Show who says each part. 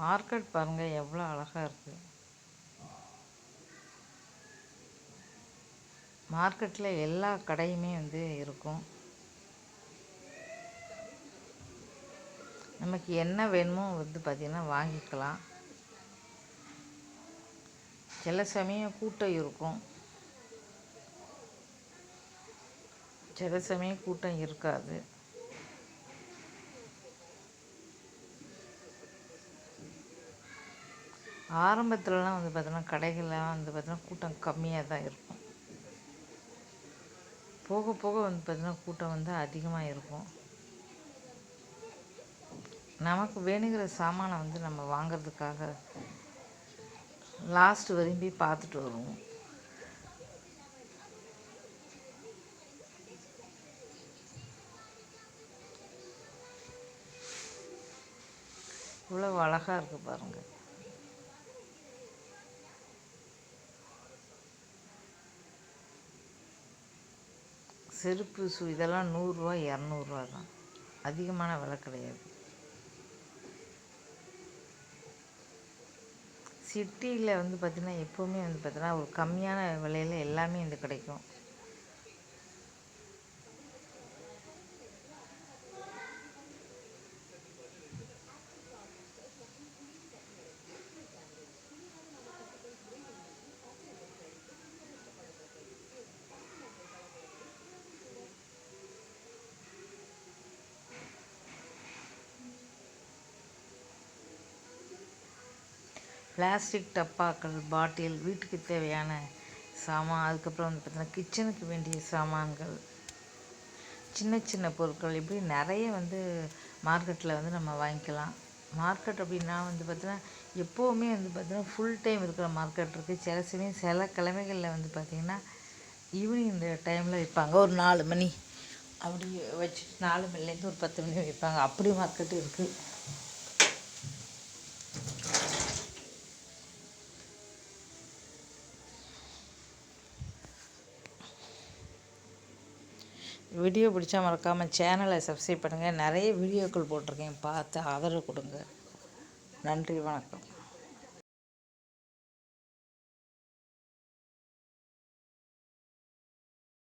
Speaker 1: Market பாருங்கள் எவ்வளோ அழகாக இருக்குது மார்க்கெட்டில் எல்லா கடையுமே வந்து இருக்கும். நமக்கு என்ன வேணுமோ வந்து பார்த்திங்கன்னா வாங்கிக்கலாம். சில சமயம் கூட்டம் இருக்கும். சில சமயம் கூட்டம் இருக்காது. ஆரம்பத்துலலாம் வந்து பார்த்தோன்னா கடைகள்லாம் வந்து பார்த்தோன்னா கூட்டம் கம்மியாக தான் இருக்கும். போக போக வந்து பார்த்தீங்கன்னா கூட்டம் வந்து அதிகமாக இருக்கும். நமக்கு வேணுங்கிற சாமானை வந்து நம்ம வாங்கிறதுக்காக லாஸ்ட் விரும்பி பார்த்துட்டு வருவோம். இவ்வளோ அழகாக இருக்குது பாருங்கள் செருப்பு ஷூ இதெல்லாம் நூறுரூவா இரநூறுவா தான். அதிகமான விலை கிடையாது. சிட்டியில் வந்து பார்த்திங்கன்னா எப்போவுமே வந்து பார்த்திங்கன்னா ஒரு கம்மியான விலையில் எல்லாமே வந்து கிடைக்கும். பிளாஸ்டிக் டப்பாக்கள் பாட்டில் வீட்டுக்கு தேவையான சாமான் அதுக்கப்புறம் வந்து பார்த்திங்கன்னா கிச்சனுக்கு வேண்டிய சாமான்கள் சின்ன சின்ன பொருட்கள் இப்படி நிறைய வந்து மார்க்கெட்டில் வந்து நம்ம வாங்கிக்கலாம். மார்க்கெட் அப்படின்னா வந்து பார்த்திங்கன்னா எப்போவுமே வந்து பார்த்திங்கன்னா ஃபுல் டைம் இருக்கிற மார்க்கெட் இருக்குது சில சமயம் சில கிழமைகளில் வந்து பார்த்திங்கன்னா ஈவினிங் இந்த டைமில் வைப்பாங்க ஒரு நாலு மணி அப்படி வச்சுட்டு நாலு மணிலேருந்து ஒரு பத்து மணி வைப்பாங்க அப்படி மார்க்கெட்டு இருக்குது வீடியோ பிடிச்சா மறக்காமல் சேனலை சப்ஸ்கிரைப் பண்ணுங்கள் நிறைய வீடியோக்கள் போட்டிருக்கேன். பார்த்து ஆதரவு கொடுங்க. நன்றி வணக்கம்.